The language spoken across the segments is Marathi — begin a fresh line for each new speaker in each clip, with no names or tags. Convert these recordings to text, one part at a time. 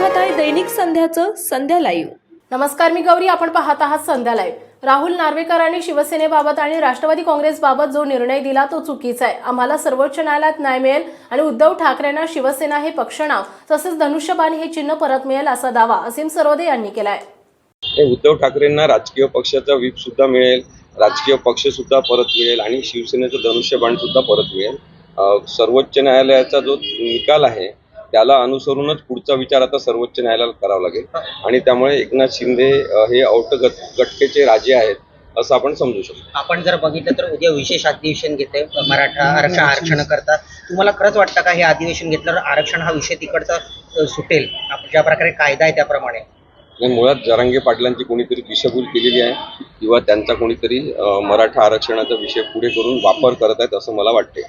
दैनिक संध्याचं संध्या लाईव्ह.
नमस्कार मी गौरी. आपण पाहत आहात संध्या लाईव्ह. राहुल नार्वेकरांनी शिवसेनेबाबत आणि राष्ट्रवादी काँग्रेसबाबत जो निर्णय दिला तो चुकीचा आहे. आम्हाला सर्वोच्च न्यायालयात न्याय मिळेल आणि उद्धव ठाकरेंना शिवसेना हे पक्षनाव तसेच धनुष्यबाण हे चिन्ह परत मिळेल असा दावा असीम सरोदे यांनी केलाय.
हे उद्धव ठाकरेंना राजकीय पक्षाचा व्हीप सुद्धा मिळेल राजकीय पक्ष सुद्धा परत मिळेल आणि शिवसेनेचं धनुष्यबाण सुद्धा परत मिळेल. सर्वोच्च न्यायालयाचा जो निकाल आहे त्याला अनुसरूनच पुढचा विचार आता सर्वोच्च न्यायालयाला करावा लागेल. आणि त्यामुळे एकनाथ शिंदे हे औट गट गटकेचे राजे आहेत असं आपण समजू शकतो.
आपण जर बघितलं तर उद्या विशेष अधिवेशन घेते मराठा आरक्षण आरक्षण करता. तुम्हाला खरंच वाटतं का हे अधिवेशन घेतल्यावर आरक्षण हा विषय तिकडचा सुटेल? ज्या प्रकारे कायदा आहे त्याप्रमाणे.
मुळात जरांगे पाटलांची कोणीतरी दिशाभूल केलेली आहे किंवा त्यांचा कोणीतरी मराठा आरक्षणाचा विषय पुढे करून वापर करत आहेत असं मला वाटते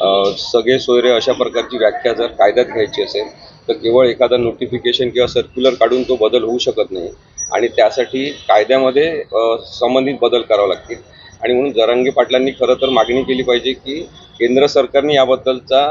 सगळे सोयरे अशा प्रकारची व्याख्या जर कायद्यात घ्यायची असेल तर केवळ एखादा नोटिफिकेशन किंवा सर्क्युलर काढून तो बदल होऊ शकत नाही. आणि त्यासाठी कायद्यामध्ये संबंधित बदल करावे लागतील. आणि म्हणून जरांगे पाटलांनी खरं तर मागणी केली पाहिजे की केंद्र सरकारने याबद्दलचा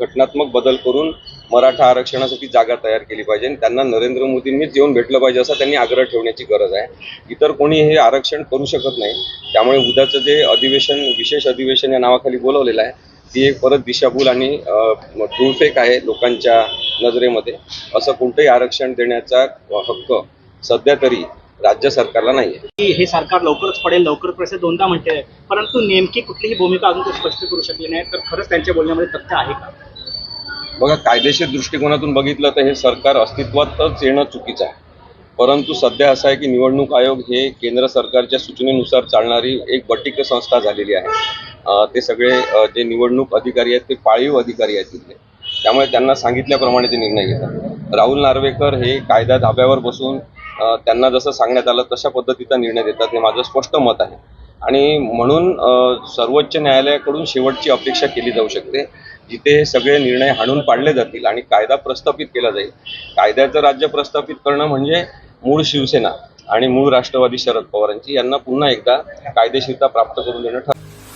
घटनात्मक बदल करून मराठा आरक्षणासाठी जागा तयार केली पाहिजे आणि त्यांना नरेंद्र मोदींनीच येऊन भेटलं पाहिजे असा त्यांनी आग्रह ठेवण्याची गरज आहे. इतर कोणी हे आरक्षण करू शकत नाही. त्यामुळे उद्याचं जे अधिवेशन विशेष अधिवेशन या नावाखाली बोलवलेलं आहे ती एक परत दिशाभूल आणि धूळफेक आहे लोकांच्या नजरेमध्ये. असं कोणतंही आरक्षण देण्याचा हक्क सध्या तरी राज्य सरकारला नाही
हे सरकार लवकरच पडेल लवकरच पडेल असं दोनदा म्हणते परंतु नेमकी कुठलीही भूमिका अजून ते स्पष्ट करू शकले नाही तर खरंच त्यांच्या बोलण्यामध्ये तथ्य आहे का?
बघा कायदेशीर दृष्टिकोनातून बघितलं तर हे सरकार अस्तित्वातच येणं चुकीचं आहे. परंतु सध्या असं आहे की निवडणूक आयोग हे केंद्र सरकारच्या सूचनेनुसार चालणारी एक बटिक संस्था झालेली आहे. ते सगळे जे निवडणूक अधिकारी आहेत ते पाळीव अधिकारी आहेत तिथले. त्यामुळे त्यांना सांगितल्याप्रमाणे ते निर्णय घेतात. राहुल नार्वेकर हे कायदा धाब्यावर बसून त्यांना जसं सांगण्यात आलं तशा पद्धतीचा निर्णय देतात हे माझं स्पष्ट मत आहे. आणि म्हणून सर्वोच्च न्यायालयाकडून शेवटची अपेक्षा केली जाऊ शकते जिथे हे सगळे निर्णय हाणून पाडले जातील आणि कायदा प्रस्थापित केला जाईल. कायद्याचं राज्य प्रस्थापित करणं म्हणजे मूळ शिवसेना आणि मूळ राष्ट्रवादी शरद पवारांची. यांना पुन्हा एकदा कायदेशीरता प्राप्त करून देणं ठरलं.